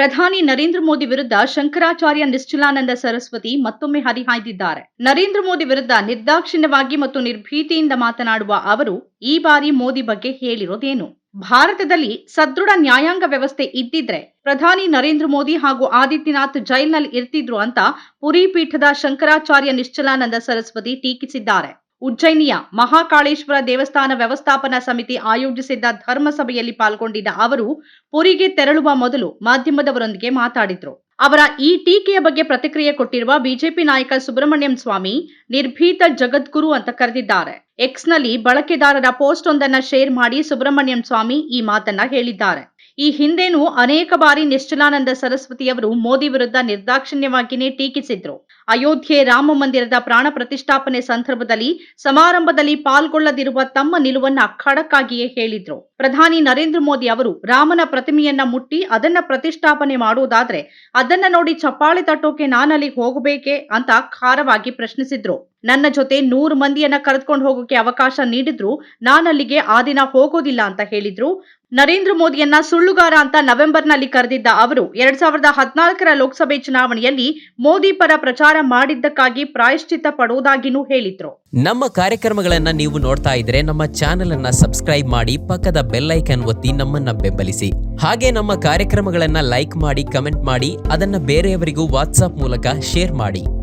ಪ್ರಧಾನಿ ನರೇಂದ್ರ ಮೋದಿ ವಿರುದ್ಧ ಶಂಕರಾಚಾರ್ಯ ನಿಶ್ಚಲಾನಂದ ಸರಸ್ವತಿ ಮತ್ತೊಮ್ಮೆ ಹರಿಹಾಯ್ದಿದ್ದಾರೆ. ನರೇಂದ್ರ ಮೋದಿ ವಿರುದ್ಧ ನಿರ್ದಾಕ್ಷಿಣ್ಯವಾಗಿ ಮತ್ತು ನಿರ್ಭೀತಿಯಿಂದ ಮಾತನಾಡುವ ಅವರು, ಈ ಬಾರಿ ಮೋದಿ ಬಗ್ಗೆ ಹೇಳಿರೋದೇನು? ಭಾರತದಲ್ಲಿ ಸದೃಢ ನ್ಯಾಯಾಂಗ ವ್ಯವಸ್ಥೆ ಇದ್ದಿದ್ರೆ ಪ್ರಧಾನಿ ನರೇಂದ್ರ ಮೋದಿ ಹಾಗೂ ಆದಿತ್ಯನಾಥ್ ಜೈಲ್ನಲ್ಲಿ ಇರ್ತಿದ್ರು ಅಂತ ಪುರಿ ಪೀಠದ ಶಂಕರಾಚಾರ್ಯ ನಿಶ್ಚಲಾನಂದ ಸರಸ್ವತಿ ಟೀಕಿಸಿದ್ದಾರೆ. ಉಜ್ಜಯಿನಿಯ ಮಹಾಕಾಳೇಶ್ವರ ದೇವಸ್ಥಾನ ವ್ಯವಸ್ಥಾಪನಾ ಸಮಿತಿ ಆಯೋಜಿಸಿದ್ದ ಧರ್ಮಸಭೆಯಲ್ಲಿ ಪಾಲ್ಗೊಂಡಿದ್ದ ಅವರು, ಪುರಿಗೆ ತೆರಳುವ ಮೊದಲು ಮಾಧ್ಯಮದವರೊಂದಿಗೆ ಮಾತಾಡಿದ್ರು. ಅವರ ಈ ಟೀಕೆಯ ಬಗ್ಗೆ ಪ್ರತಿಕ್ರಿಯೆ ಕೊಟ್ಟಿರುವ ಬಿಜೆಪಿ ನಾಯಕ ಸುಬ್ರಹ್ಮಣ್ಯಂ ಸ್ವಾಮಿ, ನಿರ್ಭೀತ ಜಗದ್ಗುರು ಅಂತ ಕರೆದಿದ್ದಾರೆ. ಎಕ್ಸ್ನಲ್ಲಿ ಬಳಕೆದಾರರ ಪೋಸ್ಟ್ ಒಂದನ್ನ ಶೇರ್ ಮಾಡಿ ಸುಬ್ರಹ್ಮಣ್ಯಂ ಸ್ವಾಮಿ ಈ ಮಾತನ್ನ ಹೇಳಿದ್ದಾರೆ. ಈ ಹಿಂದೆನೂ ಅನೇಕ ಬಾರಿ ನಿಶ್ಚಲಾನಂದ ಸರಸ್ವತಿಯವರು ಮೋದಿ ವಿರುದ್ಧ ನಿರ್ದಾಕ್ಷಿಣ್ಯವಾಗಿಯೇ ಟೀಕಿಸಿದ್ರು. ಅಯೋಧ್ಯೆ ರಾಮ ಮಂದಿರದ ಪ್ರಾಣ ಪ್ರತಿಷ್ಠಾಪನೆ ಸಂದರ್ಭದಲ್ಲಿ ಸಮಾರಂಭದಲ್ಲಿ ಪಾಲ್ಗೊಳ್ಳದಿರುವ ತಮ್ಮ ನಿಲುವನ್ನ ಖಡಕ್ಕಾಗಿಯೇ ಹೇಳಿದ್ರು. ಪ್ರಧಾನಿ ನರೇಂದ್ರ ಮೋದಿ ಅವರು ರಾಮನ ಪ್ರತಿಮೆಯನ್ನ ಮುಟ್ಟಿ ಅದನ್ನ ಪ್ರತಿಷ್ಠಾಪನೆ ಮಾಡುವುದಾದ್ರೆ ಅದನ್ನ ನೋಡಿ ಚಪ್ಪಾಳೆ ತಟ್ಟೋಕೆ ನಾನಲ್ಲಿಗೆ ಹೋಗಬೇಕೆ ಅಂತ ಖಾರವಾಗಿ ಪ್ರಶ್ನಿಸಿದ್ರು. ನನ್ನ ಜೊತೆ ನೂರು ಮಂದಿಯನ್ನ ಕರೆದುಕೊಂಡು ಹೋಗೋಕೆ ಅವಕಾಶ ನೀಡಿದ್ರು. ನಾನಲ್ಲಿಗೆ ಆ ದಿನ ಹೋಗೋದಿಲ್ಲ ಅಂತ ಹೇಳಿದ್ರು. ನರೇಂದ್ರ ಮೋದಿಯನ್ನ ಸುಳ್ಳುಗಾರ ಅಂತ ನವೆಂಬರ್ನಲ್ಲಿ ಕರೆದಿದ್ದ ಅವರು, ಎರಡ್ ಸಾವಿರದ ಹದಿನಾಲ್ಕರ ಲೋಕಸಭೆ ಚುನಾವಣೆಯಲ್ಲಿ ಮೋದಿ ಪರ ಪ್ರಚಾರ ಮಾಡಿದ್ದಕ್ಕಾಗಿ ಪ್ರಾಯಶ್ಚಿತ್ತ ಪಡುವುದಾಗಿನೂ ಹೇಳಿದ್ರು. ನಮ್ಮ ಕಾರ್ಯಕ್ರಮಗಳನ್ನ ನೀವು ನೋಡ್ತಾ ಇದ್ರೆ ನಮ್ಮ ಚಾನೆಲ್ ಅನ್ನ ಸಬ್ಸ್ಕ್ರೈಬ್ ಮಾಡಿ ಪಕ್ಕದ ಬೆಲ್ಲೈಕನ್ ಒತ್ತಿ ನಮ್ಮನ್ನ ಬೆಂಬಲಿಸಿ. ಹಾಗೆ ನಮ್ಮ ಕಾರ್ಯಕ್ರಮಗಳನ್ನ ಲೈಕ್ ಮಾಡಿ, ಕಮೆಂಟ್ ಮಾಡಿ, ಅದನ್ನ ಬೇರೆಯವರಿಗೂ ವಾಟ್ಸ್ಆಪ್ ಮೂಲಕ ಶೇರ್ ಮಾಡಿ.